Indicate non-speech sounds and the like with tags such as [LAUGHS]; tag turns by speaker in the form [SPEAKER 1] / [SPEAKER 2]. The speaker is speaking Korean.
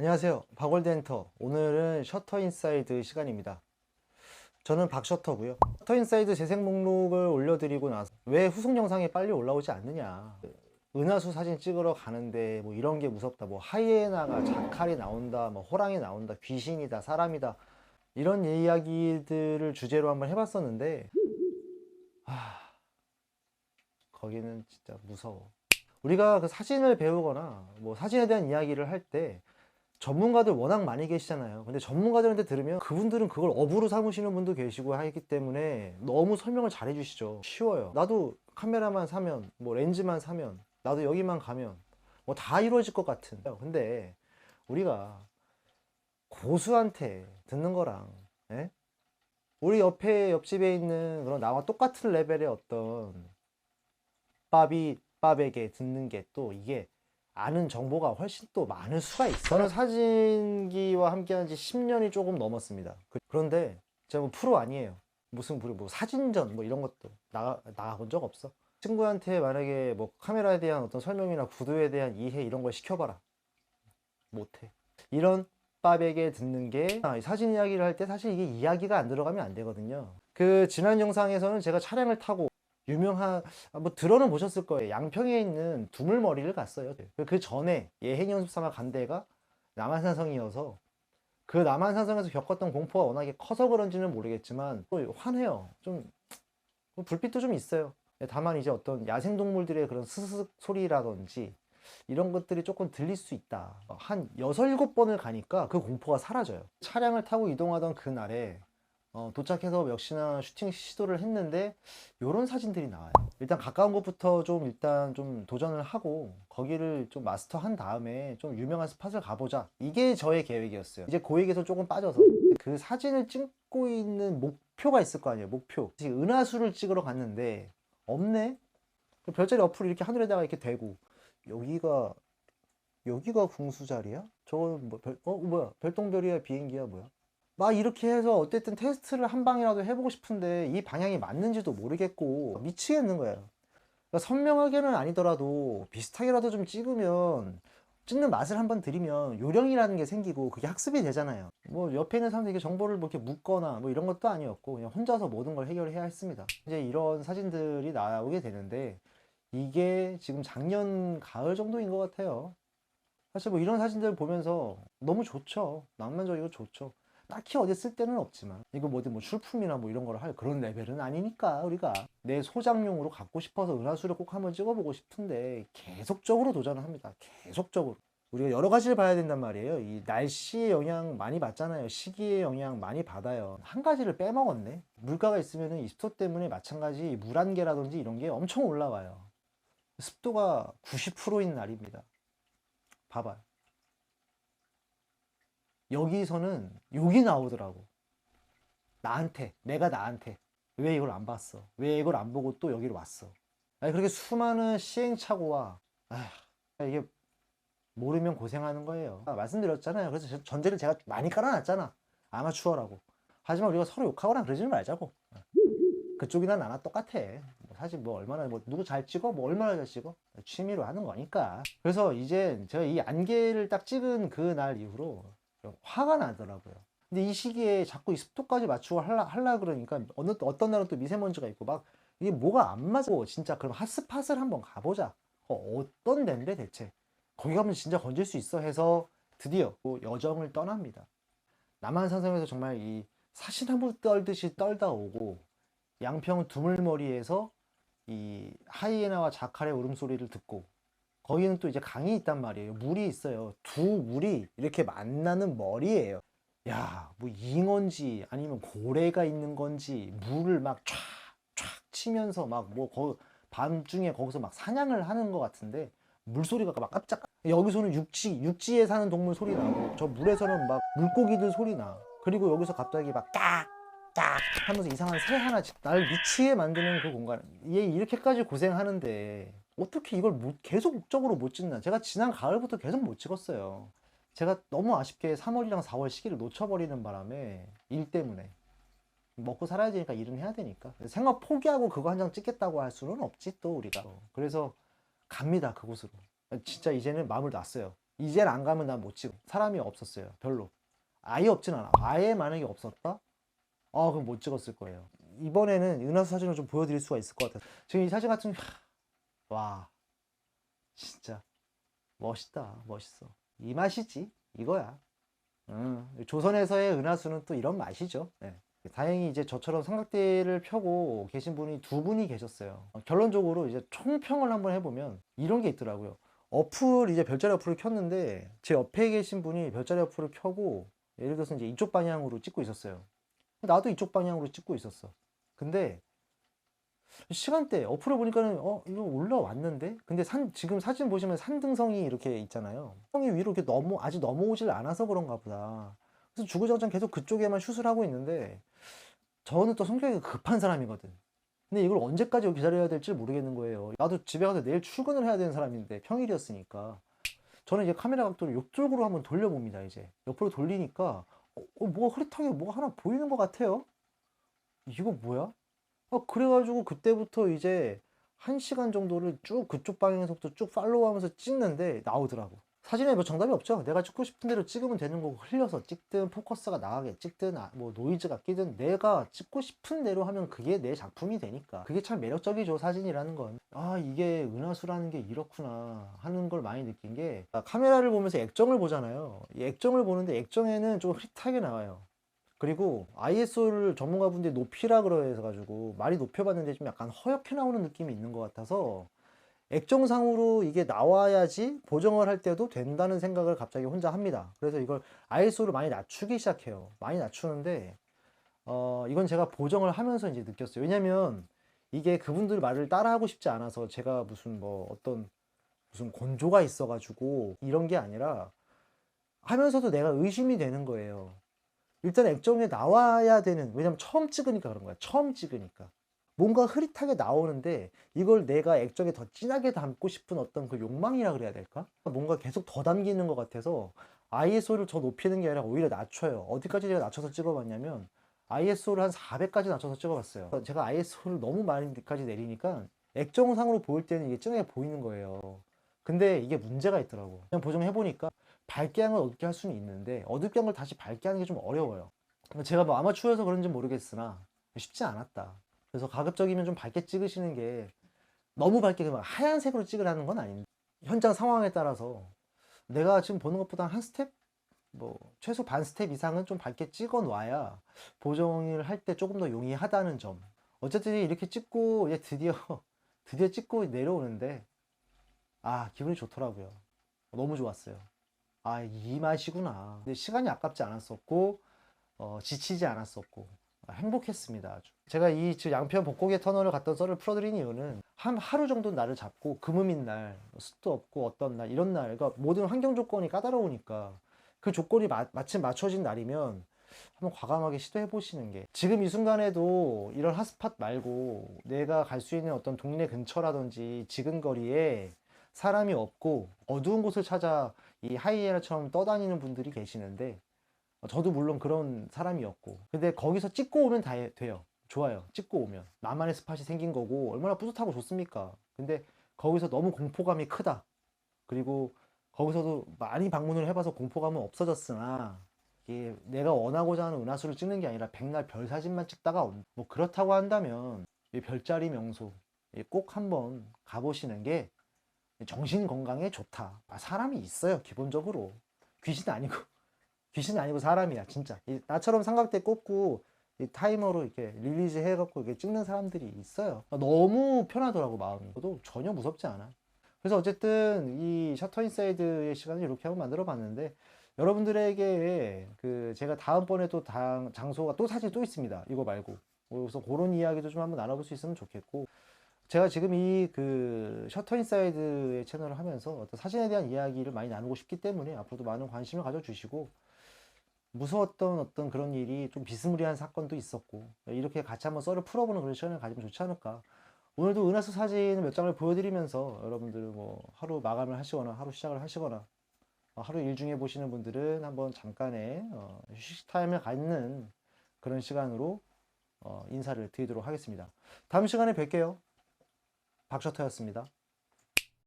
[SPEAKER 1] 안녕하세요. 박월드엔터. 오늘은 셔터 인사이드 시간입니다. 저는 박셔터고요. 셔터 인사이드 재생 목록을 올려드리고 나서 왜 후속 영상이 빨리 올라오지 않느냐. 은하수 사진 찍으러 가는데 뭐 이런 게 무섭다. 뭐 하이에나가 자칼이 나온다. 뭐 호랑이 나온다. 귀신이다. 사람이다. 이런 이야기들을 주제로 한번 해봤었는데 하... 거기는 진짜 무서워. 우리가 그 사진을 배우거나 뭐 사진에 대한 이야기를 할때 전문가들 워낙 많이 계시잖아요. 근데 전문가들한테 들으면 그분들은 그걸 업으로 삼으시는 분도 계시고 하기 때문에 너무 설명을 잘 해주시죠. 쉬워요. 나도 카메라만 사면, 뭐 렌즈만 사면, 나도 여기만 가면 뭐 다 이루어질 것 같은. 근데 우리가 고수한테 듣는 거랑, 예? 우리 옆에 옆집에 있는 그런 나와 똑같은 레벨의 어떤 밥이 밥에게 듣는 게 또 이게 아는 정보가 훨씬 또 많을 수가 있어요. 저는 사진기와 함께한 지 10년이 조금 넘었습니다. 그- 그런데 제가 뭐 프로 아니에요. 무슨 뭐뭐 사진전 뭐 이런 것도 나가 나가본 적 없어. 친구한테 만약에 뭐 카메라에 대한 어떤 설명이나 구도에 대한 이해 이런 걸 시켜봐라. 못해. 이런 밥에게 듣는 게 아, 이 사진 이야기를 할 때 사실 이게 이야기가 안 들어가면 안 되거든요. 그 지난 영상에서는 제가 차량을 타고 유명한 아, 뭐 들어는 보셨을 거예요. 양평에 있는 두물머리를 갔어요. 그 전에 예행 연습사가 간 데가 남한산성이어서 그 남한산성에서 겪었던 공포가 워낙에 커서 그런지는 모르겠지만 또 환해요. 좀뭐 불빛도 좀 있어요. 다만 이제 어떤 야생동물들의 그런 스스슥 소리라든지 이런 것들이 조금 들릴 수 있다. 한 여섯 일곱 번을 가니까 그 공포가 사라져요. 차량을 타고 이동하던 그날에 어, 도착해서 역시나 슈팅 시도를 했는데 요런 사진들이 나와요. 일단 가까운 곳부터 좀 일단 좀 도전을 하고 거기를 좀 마스터한 다음에 좀 유명한 스팟을 가보자. 이게 저의 계획이었어요. 이제 그 얘기에서 조금 빠져서 그 사진을 찍고 있는 목표가 있을 거 아니에요. 목표. 지금 은하수를 찍으러 갔는데 없네. 그 별자리 어플 이렇게 하늘에다가 이렇게 대고 여기가 여기가 궁수 자리야? 저건 뭐 별, 어 뭐야 별똥별이야 비행기야 뭐야? 막 이렇게 해서 어쨌든 테스트를 한 방이라도 해보고 싶은데 이 방향이 맞는지도 모르겠고 미치겠는 거예요. 그러니까 선명하게는 아니더라도 비슷하게라도 좀 찍으면 찍는 맛을 한번 들이면 요령이라는 게 생기고 그게 학습이 되잖아요. 뭐 옆에 있는 사람들에게 정보를 뭐 이렇게 묻거나 뭐 이런 것도 아니었고 그냥 혼자서 모든 걸 해결해야 했습니다. 이제 이런 사진들이 나오게 되는데 이게 지금 작년 가을 정도인 것 같아요. 사실 뭐 이런 사진들 보면서 너무 좋죠. 낭만적이고 좋죠. 딱히 어디 쓸 데는 없지만 이거 뭐 어디 뭐 출품이나 뭐 이런 걸할 그런 레벨은 아니니까 우리가 내 소장용으로 갖고 싶어서 은하수를 꼭 한번 찍어보고 싶은데 계속적으로 도전을 합니다. 계속적으로. 우리가 여러 가지를 봐야 된단 말이에요. 이 날씨의 영향 많이 받잖아요. 시기의 영향 많이 받아요. 한 가지를 빼먹었네. 물가가 있으면 이 습도 때문에 마찬가지 물 한계라든지 이런 게 엄청 올라와요. 습도가 90%인 날입니다. 봐봐요. 여기서는 욕이 나오더라고. 나한테, 내가 나한테. 왜 이걸 안 봤어? 왜 이걸 안 보고 또 여기로 왔어? 아니, 그렇게 수많은 시행착오와, 아휴, 이게 모르면 고생하는 거예요. 아, 말씀드렸잖아요. 그래서 저- 전제를 제가 많이 깔아놨잖아. 아마추어라고. 하지만 우리가 서로 욕하거나 그러지 말자고. 그쪽이나 나나 똑같아. 뭐 사실 뭐 얼마나 뭐 누구 잘 찍어? 뭐 얼마나 잘 찍어? 취미로 하는 거니까. 그래서 이제 제가 이 안개를 딱 찍은 그 날 이후로 좀 화가 나더라고요. 근데 이 시기에 자꾸 이 습도까지 맞추고 할라, 할라 그러니까 어느, 어떤 날은 또 미세먼지가 있고 막 이게 뭐가 안 맞고 진짜 그럼 핫스팟을 한번 가보자. 어, 어떤 데인데 대체? 거기 가면 진짜 건질 수 있어 해서 드디어 그 여정을 떠납니다. 남한산성에서 정말 이 사시나무 떨듯이 떨다 오고 양평 두물머리에서 이 하이에나와 자칼의 울음소리를 듣고 거기는 또 이제 강이 있단 말이에요. 물이 있어요. 두 물이 이렇게 만나는 머리예요. 야, 뭐 잉어인지 아니면 고래가 있는 건지 물을 막 촥, 촥 치면서 막뭐 거, 밤중에 거기서 막 사냥을 하는 것 같은데 물소리가 막 깜짝 여기서는 육지 육지에 사는 동물 소리 나고 저 물에서는 막 물고기들 소리 나 그리고 여기서 갑자기 막깍깍 하면서 이상한 새 하나 집- 날 미치게 만드는 그 공간 얘 이렇게까지 고생하는데 어떻게 이걸 못- 계속적으로 못 찍나 제가 지난 가을부터 계속 못 찍었어요 제가 너무 아쉽게 3월이랑 4월 시기를 놓쳐버리는 바람에 일 때문에 먹고 살아야 되니까 일은 해야 되니까 생각 포기하고 그거 한 장 찍겠다고 할 수는 없지 또 우리가 그래서 갑니다 그곳으로 진짜 이제는 마음을 놨어요 이젠 안 가면 난 못 찍어. 사람이 없었어요. 별로. 아예 없진 않아. 아예 만약에 없었다? 아, 그럼 못 찍었을 거예요. 이번에는 은하수 사진을 좀 보여드릴 수가 있을 것 같아요. 지금 이 사진 같은, 하, 와, 진짜 멋있다, 멋있어. 이 맛이지, 이거야. 음, 조선에서의 은하수는 또 이런 맛이죠. 네. 다행히 이제 저처럼 삼각대를 펴고 계신 분이 두 분이 계셨어요. 어, 결론적으로 이제 총평을 한번 해보면 이런 게 있더라고요. 어플 이제 별자리 어플을 켰는데 제 옆에 계신 분이 별자리 어플을 켜고 예를 들어서 이제 이쪽 방향으로 찍고 있었어요. 나도 이쪽 방향으로 찍고 있었어. 근데 시간대 어플을 보니까는 어 이거 올라왔는데 근데 산 지금 사진 보시면 산등성이 이렇게 있잖아요. 성이 위로 이렇게 넘어 아직 넘어오질 않아서 그런가 보다. 그래서 주구장창 계속 그쪽에만 슛을 하고 있는데 저는 또 성격이 급한 사람이거든. 근데 이걸 언제까지 기다려야 될지 모르겠는 거예요. 나도 집에 가서 내일 출근을 해야 되는 사람인데 평일이었으니까 저는 이제 카메라 각도를 옆쪽으로 한번 돌려봅니다. 이제 옆으로 돌리니까 어, 어, 뭐가 흐릿하게 뭐가 하나 보이는 것 같아요. 이거 뭐야? 어, 그래가지고 그때부터 이제 한 시간 정도를 쭉 그쪽 방향에서부터 쭉 팔로우하면서 찍는데 나오더라고. 사진에 뭐 정답이 없죠. 내가 찍고 싶은 대로 찍으면 되는 거고 흘려서 찍든 포커스가 나가게 찍든 아, 뭐 노이즈가 끼든 내가 찍고 싶은 대로 하면 그게 내 작품이 되니까 그게 참 매력적이죠 사진이라는 건. 아 이게 은하수라는 게 이렇구나 하는 걸 많이 느낀 게 아, 카메라를 보면서 액정을 보잖아요. 이 액정을 보는데 액정에는 좀 흐릿하게 나와요. 그리고 ISO를 전문가분들이 높이라 그래서 가지고 많이 높여봤는데 좀 약간 허옇게 나오는 느낌이 있는 것 같아서 액정상으로 이게 나와야지 보정을 할 때도 된다는 생각을 갑자기 혼자 합니다. 그래서 이걸 ISO를 많이 낮추기 시작해요. 많이 낮추는데 어 이건 제가 보정을 하면서 이제 느꼈어요. 왜냐면 이게 그분들 말을 따라하고 싶지 않아서 제가 무슨 뭐 어떤 무슨 곤조가 있어 가지고 이런 게 아니라 하면서도 내가 의심이 되는 거예요. 일단 액정에 나와야 되는 왜냐면 처음 찍으니까 그런 거야. 처음 찍으니까. 뭔가 흐릿하게 나오는데 이걸 내가 액정에 더 진하게 담고 싶은 어떤 그 욕망이라 그래야 될까? 뭔가 계속 더 담기는 것 같아서 ISO를 더 높이는 게 아니라 오히려 낮춰요. 어디까지 제가 낮춰서 찍어봤냐면 ISO를 한 400까지 낮춰서 찍어봤어요. 제가 ISO를 너무 많이까지 내리니까 액정상으로 보일 때는 이게 진하게 보이는 거예요. 근데 이게 문제가 있더라고. 그냥 보정해보니까 밝게 한걸 어둡게 할 수는 있는데 어둡게 한 걸 다시 밝게 하는 게 좀 어려워요. 제가 뭐 아마추어여서 그런지 모르겠으나 쉽지 않았다. 그래서 가급적이면 좀 밝게 찍으시는 게 너무 밝게 막 하얀색으로 찍으라는 건 아닌데 현장 상황에 따라서 내가 지금 보는 것보다 한 스텝 뭐 최소 반 스텝 이상은 좀 밝게 찍어 놔야 보정을 할 때 조금 더 용이하다는 점 어쨌든 이렇게 찍고 이제 드디어 [LAUGHS] 드디어 찍고 내려오는데 아 기분이 좋더라고요 너무 좋았어요 아 이 맛이구나 근데 시간이 아깝지 않았었고 어, 지치지 않았었고 행복했습니다. 아주. 제가 이 양평 복고개 터널을 갔던 썰을 풀어드린 이유는 한 하루 정도 날을 잡고 금음인 날, 습도 없고 어떤 날 이런 날, 그러니까 모든 환경 조건이 까다로우니까 그 조건이 마, 마침 맞춰진 날이면 한번 과감하게 시도해 보시는 게 지금 이 순간에도 이런 핫스팟 말고 내가 갈 수 있는 어떤 동네 근처라든지 지근 거리에 사람이 없고 어두운 곳을 찾아 이 하이에나처럼 떠다니는 분들이 계시는데 저도 물론 그런 사람이었고 근데 거기서 찍고 오면 다 돼요. 좋아요. 찍고 오면. 나만의 스팟이 생긴 거고 얼마나 뿌듯하고 좋습니까? 근데 거기서 너무 공포감이 크다. 그리고 거기서도 많이 방문을 해봐서 공포감은 없어졌으나 이게 내가 원하고자 하는 은하수를 찍는 게 아니라 백날 별 사진만 찍다가 온- 뭐 그렇다고 한다면 이 별자리 명소 꼭 한번 가보시는 게 정신 건강에 좋다. 아, 사람이 있어요 기본적으로. 귀신 아니고. [LAUGHS] 귀신이 아니고 사람이야 진짜. 이 나처럼 삼각대 꽂고 이 타이머로 이렇게 릴리즈 해갖고 이렇게 찍는 사람들이 있어요. 너무 편하더라고 마음이. 저도 전혀 무섭지 않아. 그래서 어쨌든 이 셔터 인사이드의 시간을 이렇게 한번 만들어 봤는데 여러분들에게 그 제가 다음번에 또 당, 장소가 또 사진이 또 있습니다 이거 말고. 그래서 그런 이야기도 좀 한번 나눠볼 수 있으면 좋겠고 제가 지금 이 그 셔터 인사이드의 채널을 하면서 어떤 사진에 대한 이야기를 많이 나누고 싶기 때문에 앞으로도 많은 관심을 가져주시고 무서웠던 어떤 그런 일이 좀 비스무리한 사건도 있었고 이렇게 같이 한번 썰을 풀어보는 그런 시간을 가지면 좋지 않을까. 오늘도 은하수 사진 몇 장을 보여드리면서 여러분들 뭐 하루 마감을 하시거나 하루 시작을 하시거나 어, 하루 일 중에 보시는 분들은 한번 잠깐의 어, 휴식 타임을 갖는 그런 시간으로 어, 인사를 드리도록 하겠습니다. 다음 시간에 뵐게요 박셔터였습니다